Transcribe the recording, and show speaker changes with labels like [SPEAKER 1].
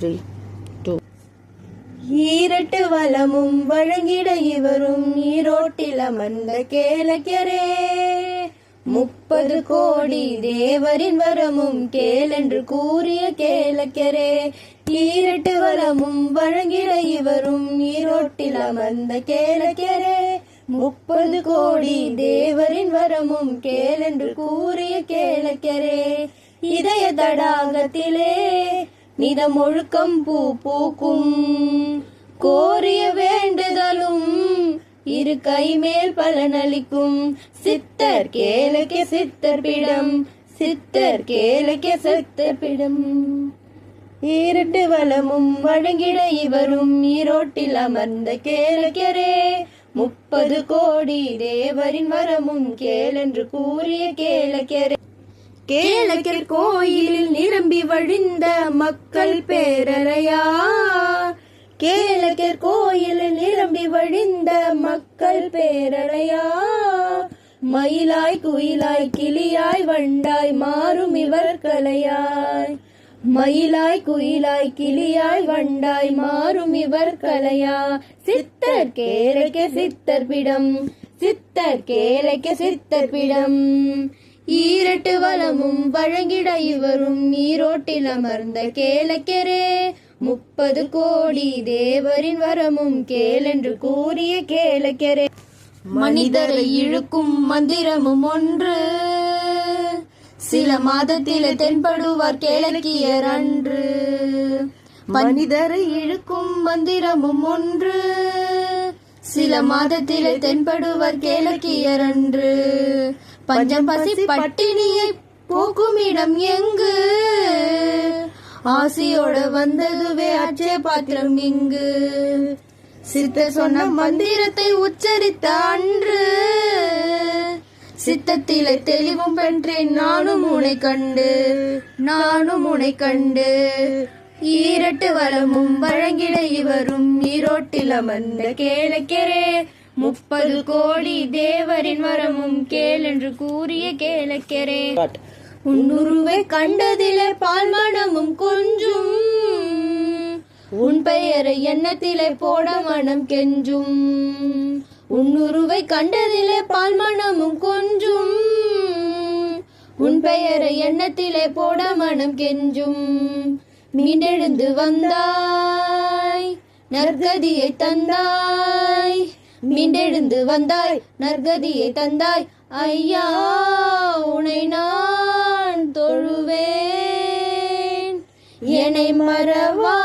[SPEAKER 1] Three two
[SPEAKER 2] ஈரட்டு வளமும் வழங்கிட இவரும் ஈரோட்டில் அமர்ந்த கேலக்கரே முப்பது கோடி தேவரின் வரமும் கேளென்று கூறிய கேலக்கரே ஈரட்டு வளமும் வழங்கிட இவரும் ஈரோட்டில் அமர்ந்த கேலக்கரே முப்பது கோடி தேவரின் வரமும் கேளென்று கூறிய கேளக்கரே. இதய தடாகத்திலே நிதம் ஒழுக்கம் பூ பூக்கும். கோரிய வேண்டுதலும் இரு கை மேல் பலனளிக்கும். சித்தர் கேளக்க சித்தர் பிடம். சித்தர் கேளக்க சித்தர் பிடம். ஈரட்டு வளமும் வழங்கிட இவரும். ஈரோட்டில் அமர்ந்த கேளுக்கரே. முப்பது கோடி தேவரின் வரமும் கேளென்று கூறிய கேளக்கரே. கேளக்கர் கோயிலில் நிரம்பி வழிந்த மக்கள் பேரறையா? கேளக்கர் கோயிலில் நிரம்பி வழிந்த மக்கள் பேரறையா? மயிலாய் குயிலாய் கிளியாய் வண்டாய் மாறும் இவர் கலையாய். மயிலாய் குயிலாய் கிளியாய் வண்டாய் மாறும் இவர் கலையா? சித்தர் கேரக்க சித்தர் பிடம். சித்தர் கேரக்க சித்தர் பிடம். ஈரட்டு வளமும் வழங்கிட இவரும் நீரோட்டில் அமர்ந்த கேளக்கரே. முப்பது கோடி தேவரின் வரமும் கேளென்று கூறிய கேளக்கரே. மனிதரை இழுக்கும் மந்திரமும் ஒன்று. சில மாதத்தில் தென்படுவார் கேளக்கியர் அன்று. மனிதரை இழுக்கும் மந்திரமும் ஒன்று. சில மாதத்தில் தென்படுவார் கேளக்கியர் அன்று. பஞ்சம் பசி பட்டினியை போக்கும் இடம் எங்கு? ஆசியோட வந்ததுவே அச்சய பாத்திரம் இங்கு. சித்த சொன்ன மந்திரத்தை உச்சரித்த அன்று சித்தத்திலே தெளிவும் பெற்றேன் நானும் உனை கண்டு நானும் உனை கண்டு. ஈரட்டு வளமும் வழங்கிட இவரும் ஈரோட்டில் அமர்ந்த கேளக்கரே. முப்பது கோடி தேவரின் வரமும் கேளென்று கூறிய கேளக்கரே. உன்னுருவை கண்டதிலே பால் மனமும் கொஞ்சும். உன் பெயரை எண்ணத்திலே போட மனம் கெஞ்சும். உன்னுருவை கண்டதிலே பால் மனமும் கொஞ்சும். உன் பெயரை எண்ணத்திலே போட மனம் கெஞ்சும். மீண்டெழுந்து வந்தாய் நற்கதியை தந்தாய். மீண்டெழுந்து வந்தாய் நற்கதியை தந்தாய். ஐயா உனை நான் தொழுவேன். என்னை மறவா